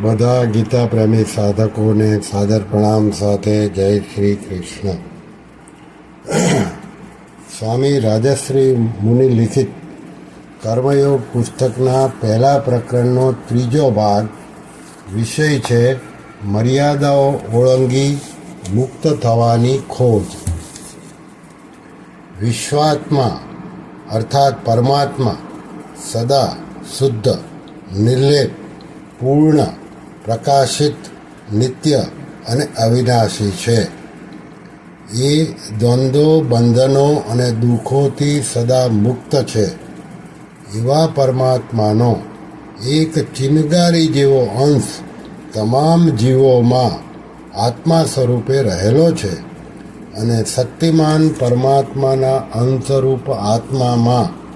બધા ગીતા પ્રેમી સાધકોને સાદર પ્રણામ સાથે જય શ્રી કૃષ્ણ. સ્વામી રાજશ્રી મુનિ લિખિત કર્મયોગ પુસ્તકના પહેલા પ્રકરણનો ત્રીજો ભાગ વિષય છે મર્યાદાઓ ઓળંગી મુક્ત થવાની ખોજ. વિશ્વાત્મા અર્થાત પરમાત્મા સદા શુદ્ધ, નિર્લેપ, પૂર્ણ પ્રકાશિત, નિત્ય અને અવિનાશી છે. એ દ્વંદ્વો, બંધનો અને દુઃખોથી સદા મુક્ત છે. એવા પરમાત્માનો એક ચિનગારી જેવો અંશ તમામ જીવોમાં આત્મા સ્વરૂપે રહેલો છે અને શક્તિમાન પરમાત્માના અંશરૂપ આત્મામાં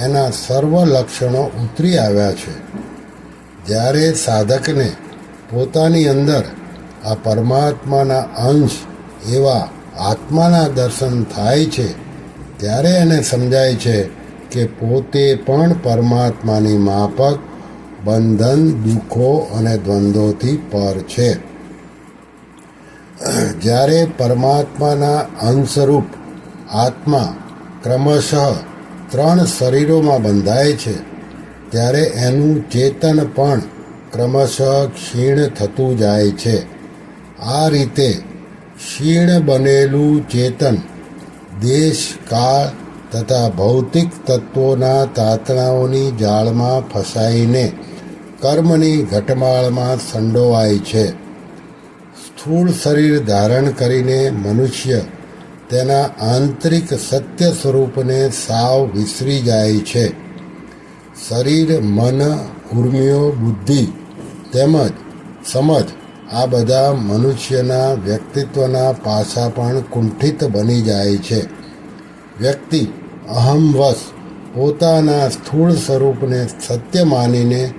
એના સર્વ લક્ષણો ઉતરી આવ્યા છે. જ્યારે સાધકને પોતાની અંદર આ પરમાત્માના અંશ એવા આત્માના દર્શન થાય છે, ત્યારે એને સમજાય છે કે પોતે પણ પરમાત્માની માફક, બંધન, દુઃખો અને દ્વંદ્વોથી પર છે. જ્યારે પરમાત્માના અંશરૂપ આત્મા ક્રમશઃ ત્રણ શરીરોમાં બંધાય છે, ત્યારે એનું ચેતન પણ ક્રમશઃ ક્ષીણ થતું જાય છે. આ રીતે ક્ષીણ બનેલું ચેતન દેશ, કાળ તથા ભૌતિક તત્વોના તાતણાઓની જાળમાં ફસાઈને કર્મની ઘટમાળમાં સંડોવાય છે. સ્થૂળ શરીર ધારણ કરીને મનુષ્ય તેના આંતરિક સત્ય સ્વરૂપને સાવ વિસરી જાય છે. શરીર, મન ઉર્મિઓ બુદ્ધિ, તેમજ સમજ આ બધા મનુષ્યના વ્યક્તિત્વના પાસા પણ કુંઠિત બની જાય છે. વ્યક્તિ અહમવશ પોતાના સ્થૂળ સ્વરૂપને સત્ય માનીને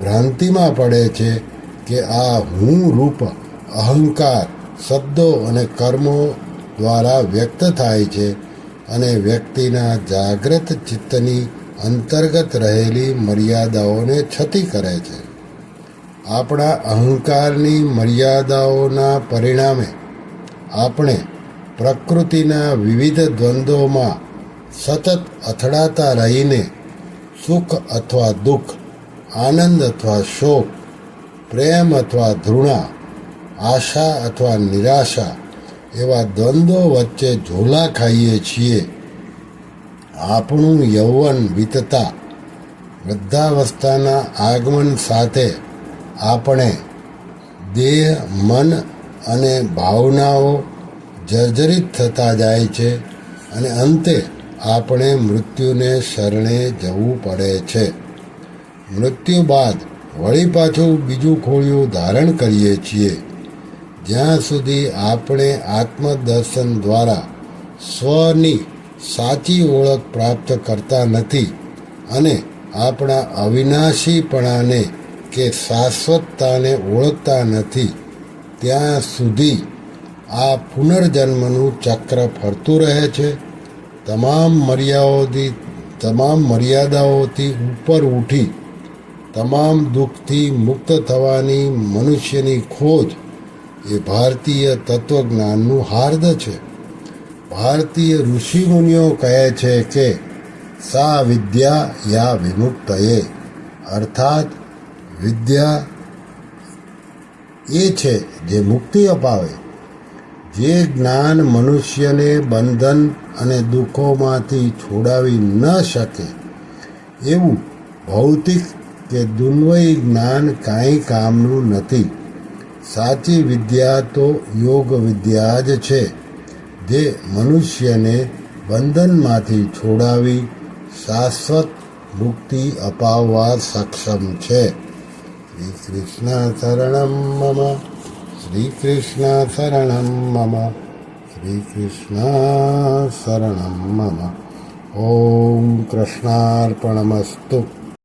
ભ્રાંતિમાં પડે છે કે આ હું રૂપ અહંકાર, શબ્દો અને કર્મો દ્વારા વ્યક્ત થાય છે અને વ્યક્તિના જાગ્રત ચિત્તની અંતર્ગત રહેલી મર્યાદાઓને છતી કરે છે. આપણા અહંકારની મર્યાદાઓના પરિણામે આપણે પ્રકૃતિના વિવિધ દ્વંદ્વોમાં સતત અથડાતા રહીને સુખ અથવા દુઃખ, આનંદ અથવા શોક, પ્રેમ અથવા ધૃણા, આશા અથવા નિરાશા એવા દ્વંદ્વો વચ્ચે ઝોલા ખાઈએ છીએ આપણું યૌવન વીતતા વૃદ્ધાવસ્થાના આગમન સાથે આપણે દેહ, મન અને ભાવનાઓ જર્જરિત થતા જાય છે અને અંતે આપણે મૃત્યુને શરણે જવું પડે છે. મૃત્યુ બાદ વળી પાછું બીજું ખોળિયું ધારણ કરીએ છીએ, જ્યાં સુધી આપણે આત્મદર્શન દ્વારા સ્વની સાચી ઓળખ પ્રાપ્ત કરતા નથી અને આપણા અવિનાશીપણાને કે શાશ્વતતાને ઓળખતા નથી, ત્યાં સુધી આ પુનર્જન્મનું ચક્ર ફરતું રહે છે. તમામ મર્યાદાઓથી તમામ મર્યાદાઓથી ઉપર ઉઠી, તમામ દુઃખથી મુક્ત થવાની મનુષ્યની ખોજ એ ભારતીય તત્વજ્ઞાનનું હાર્દ છે. ભારતીય ઋષિમુનિઓ કહે છે કે, સા વિદ્યા યા વિમુક્તયે? અર્થાત, વિદ્યા એ છે જે મુક્તિ અપાવે. જે જ્ઞાન મનુષ્યને બંધન અને દુઃખોમાંથી છોડાવી ન શકે, એવું ભૌતિક કે દુન્વયી જ્ઞાન કાંઈ કામનું નથી. સાચી વિદ્યા તો યોગ વિદ્યા જ છે. જે મનુષ્યને બંધનમાંથી છોડાવી શાશ્વત મુક્તિ અપાવવા સક્ષમ છે. શ્રી કૃષ્ણ શરણમ મમ શ્રી કૃષ્ણ શરણમ મમ શ્રી કૃષ્ણ શરણમ મમ. ઓમ કૃષ્ણાર્પણમસ્તુ.